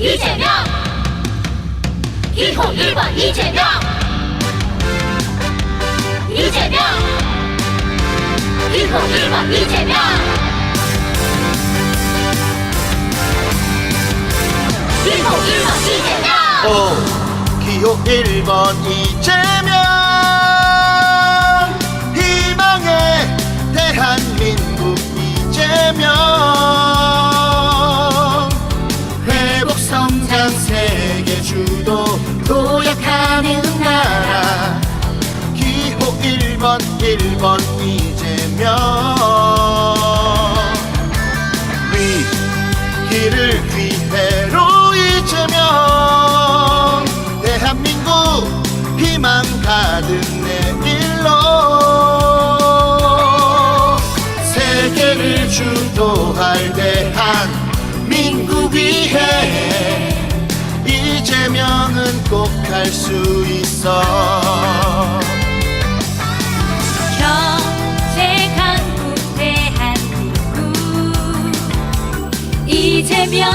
이재명! 기호 1번 이재명! 이재명! 어, 기호 1번 이재명! 일호 1번 이재명! 오 기호 1번 이재명! 희망의 대한민국 이재명! 공격하는 나라. 기호 1번 1번 이재명 위기를 위해로 이재명 대한민국 희망 가득 내일로 세계를 주도할 대한민국 위해. 명은 꼭갈수 있어. 경제강 대한민국 그 이재명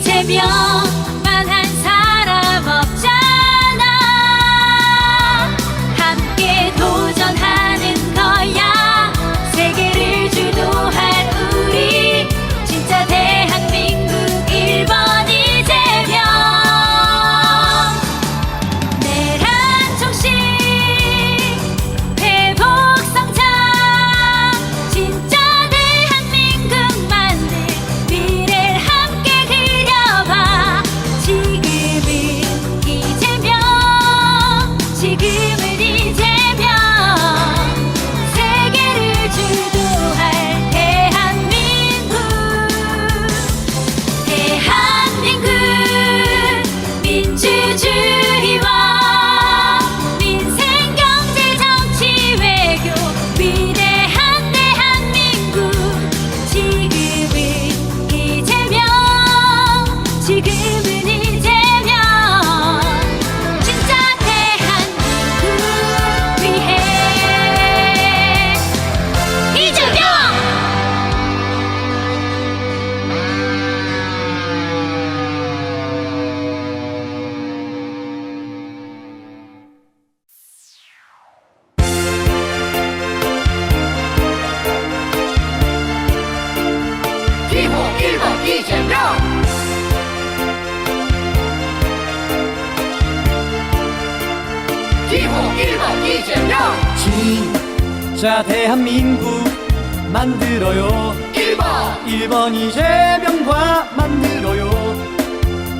이재명 자 대한민국 만들어요. 1번. 1번 이재명과 만들어요.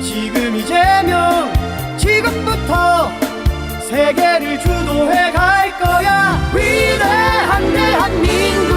지금 이재명 지금부터 세계를 주도해 갈 거야. 위대한 대한민국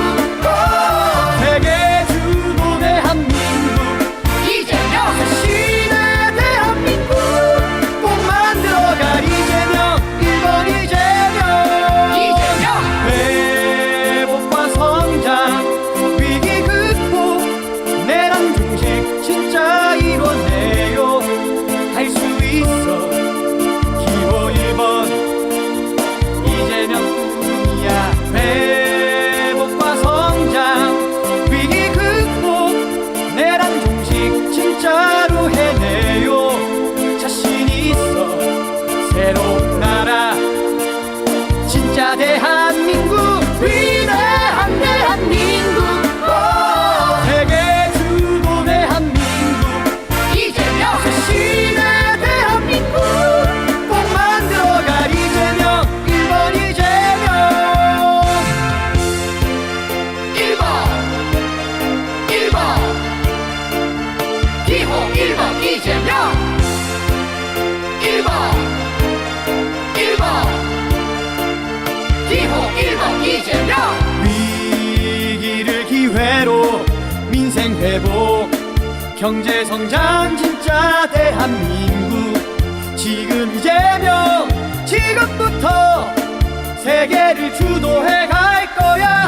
경제 성장 진짜 대한민국. 지금 이재명 지금부터 세계를 주도해 갈 거야.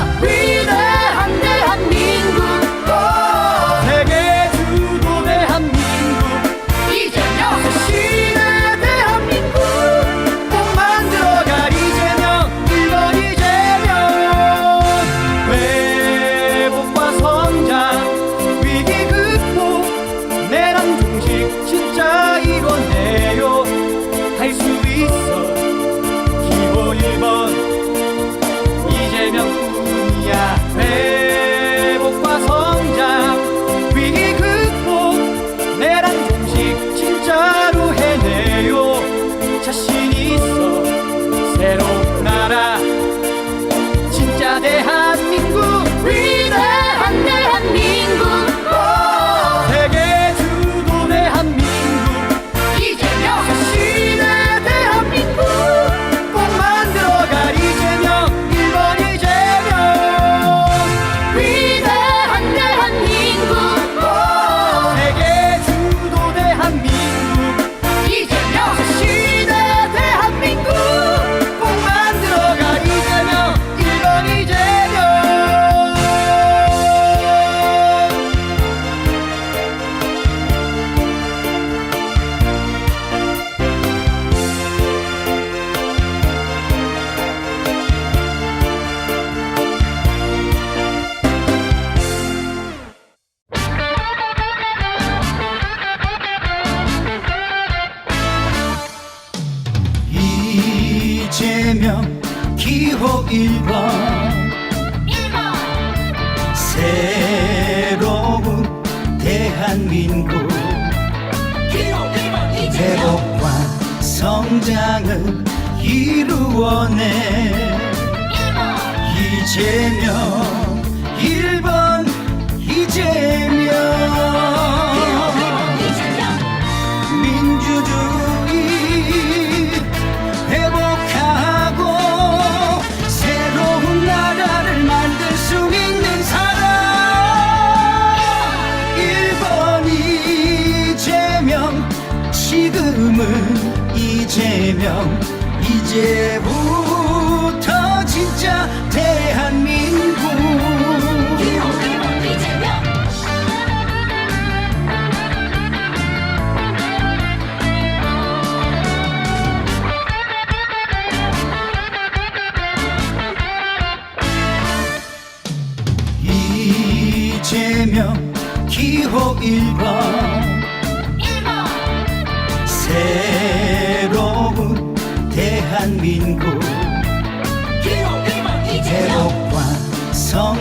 이재명 기호 1번. 1번 새로운 대한민국. 기호 1번 대복과 성장을 이루어내. 1번. 이재명 1번 이재명 也不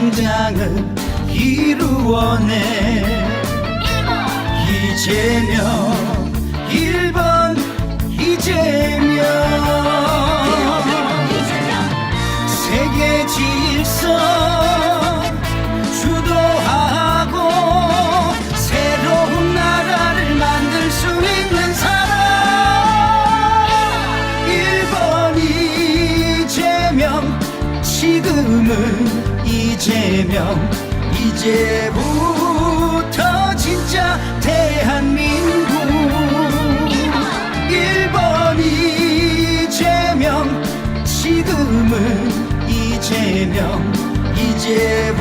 성장을 이루어내. 이재명 1번 이재명 안녕 이제부터 진짜 대한민국. 1번 이재명 지금은 이재명. 이제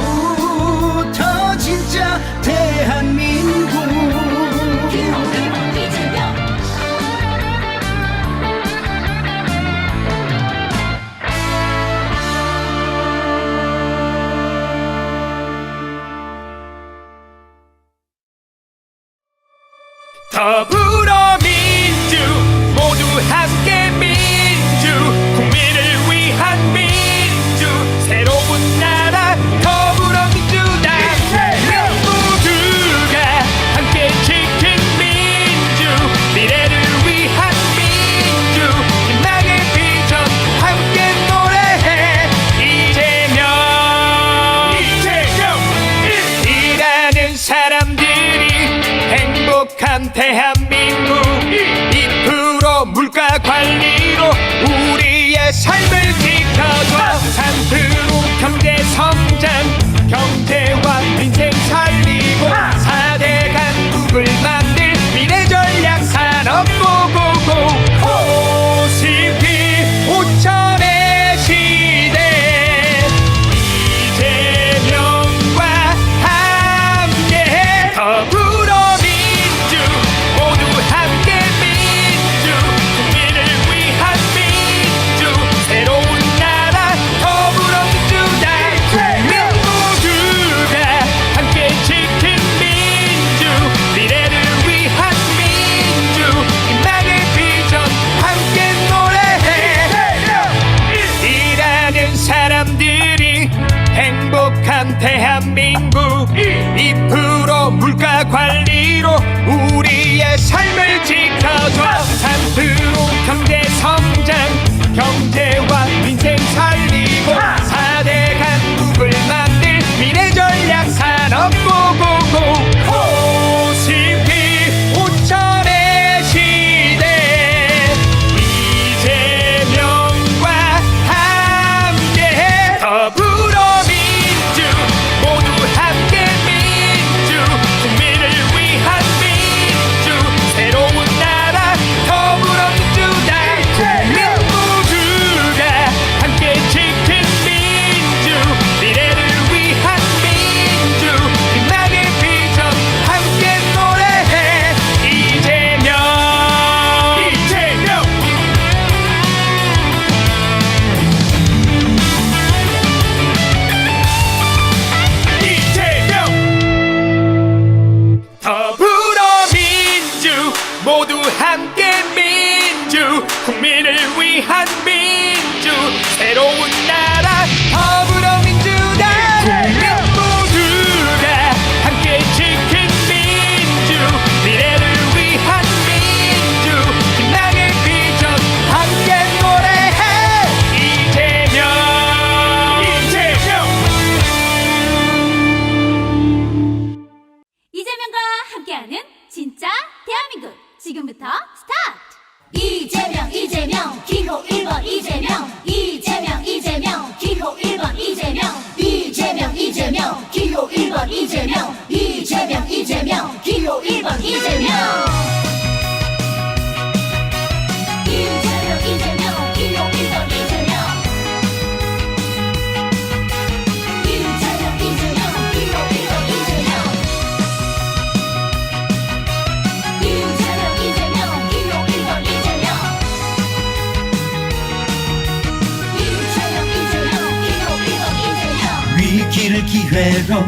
up. 살리고 우리의 삶을 지켜줘. 산뜻 기회로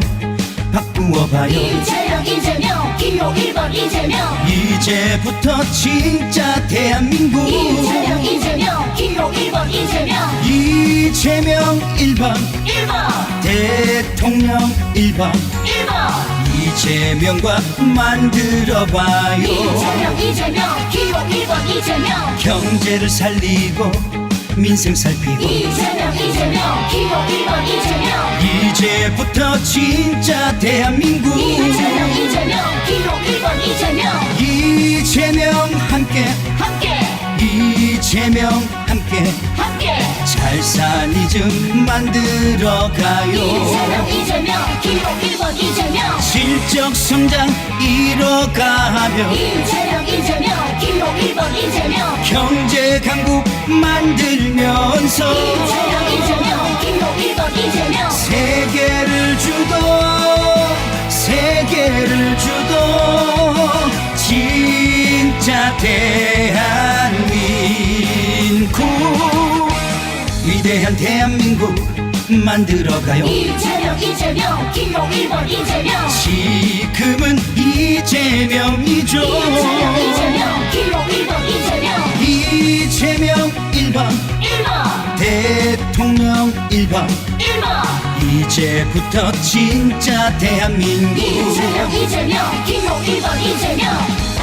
바꾸어봐요. 이재명 이재명 기호 1번 이재명. 이제부터 진짜 대한민국. 이재명 이재명 기호 1번 이재명. 이재명 1번. 1번. 대통령 1번. 1번. 이재명과 만들어봐요. 이재명 이재명 기호 1번 이재명. 경제를 살리고 민생 살피고 이재명 이재명 기호 1번 이재명. 이제부터 진짜 대한민국 이재명 이재명 기호 1번 이재명. 이재명 함께 함께. 이재명 함께 사니 좀 만들어가요. 이재명 이재명 기호 1번 이재명 실적 성장 이뤄가며. 이재명 이재명 기호 1번 이재명 경제 강국 만들면서. 이재명 이재명 기호 1번 이재명 세계를 주도 세계를 주도. 진짜 대한민국 위대한 대한민국 만들어가요. 이재명 이재명 기호 1번 이재명. 지금은 이재명이죠. 이재명 이재명 기호 1번 이재명. 이재명 1번. 1번. 대통령 1번. 1번. 이제부터 진짜 대한민국. 이재명 이재명 기호 1번 이재명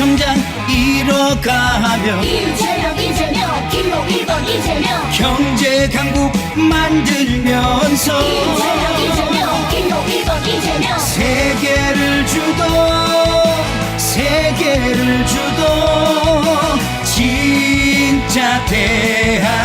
성장 이뤄가며 이재명 이재명 기호 1번 이재명. 경제 강국 만들면서 이재명 이재명 기호 1번 이재명. 세계를 주도 세계를 주도 진짜 대한민국.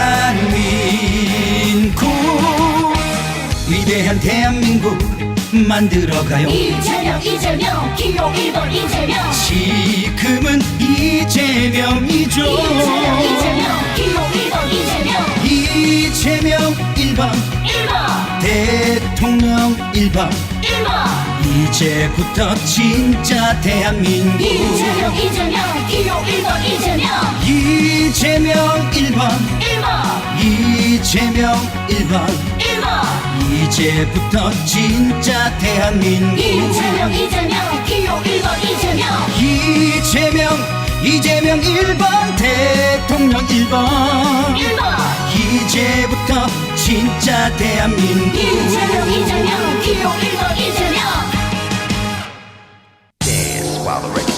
위대한 대한민국 만들어가요. 이재명 이재명 기호 1번 이재명. 지금은 이재명이죠. 이재명 이재명 기호 1번 이재명. 이재명 1번. 1번. 대통령 1번. 1번. 이제부터 진짜 대한민국. 이재명 이재명 기호 1번 이재명. 이재명 1번. 1번. 이재명 1번. 1번 이제부터 진짜 대한민국. 이재명 이재명 기호 1번 이재명. 이재명 이재명 1번 대통령 1번. 1번. 이제부터 진짜 대한민국. 이재명 이재명 기호 1번 이재명. 이재명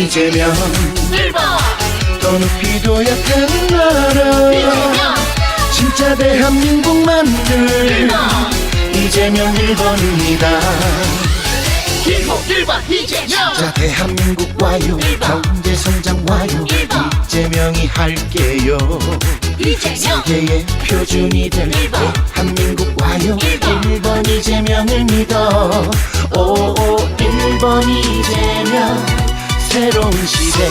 이재명 1번. 더 높이도 약한 나라. 이재명 진짜 대한민국 만들. 1번. 이재명 1번입니다. 기호 1번 이재명 자 대한민국 와요. 일번. 경제 성장 와요. 일번. 이재명이 할게요. 이재명. 세계의 표준이 될 일번. 대한민국 와요. 일번. 1번 이재명을 믿어. 오오 1번 이재명 새로운 시대.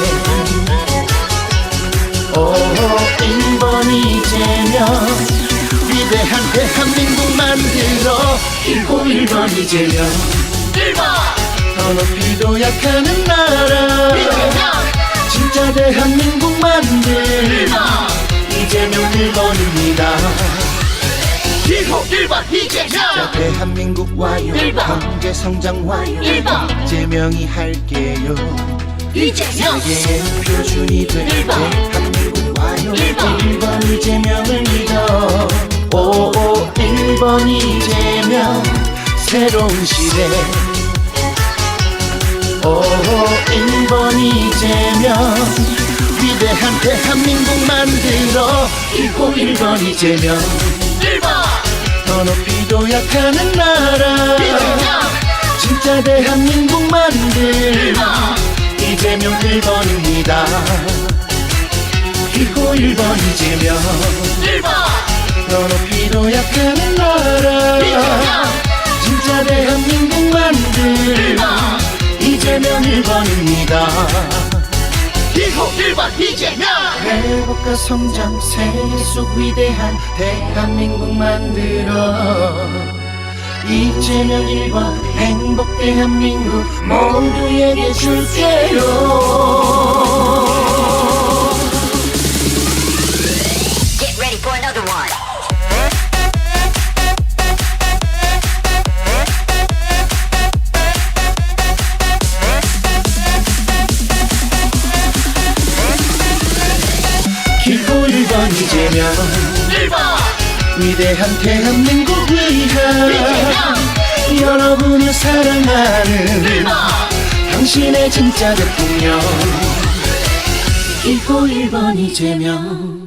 오 1번 이재명 위대한 대한민국 만들어. 1호 1번 이재명 1번 더 높이도 약하는 나라. 진짜 대한민국 만들. 1번 이재명 1번입니다. 기호 1번 이재명 자 대한민국 와요. 일번. 경제 성장 와요. 일번. 이재명이 할게요 이재명 세계의 표준이 와요 일번. 1번 이재명을 믿어 오오 1번 이재명 새로운 시대 오 1번 이재명 위대한 대한민국 만들어 1호 1번 이재명 1번 더 높이도 약하는 나라 진짜 대한민국 만들 1번 이재명 1번입니다. 기호 1번 이재명 1번. 더 높이도 약하는 나라 진짜 대한민국 만들 1번. 이재명 1번입니다. 기호 1번 이재명. 회복과 성장 세계 속 위대한 대한민국 만들어 이재명 1번 행복 대한민국 모두에게 줄게요 Get ready for another one. 기호 1번 이재명 1번 위대한 대한민국 여러분을 사랑하는 1번 당신의 진짜 대통령. 기호 1번 이재명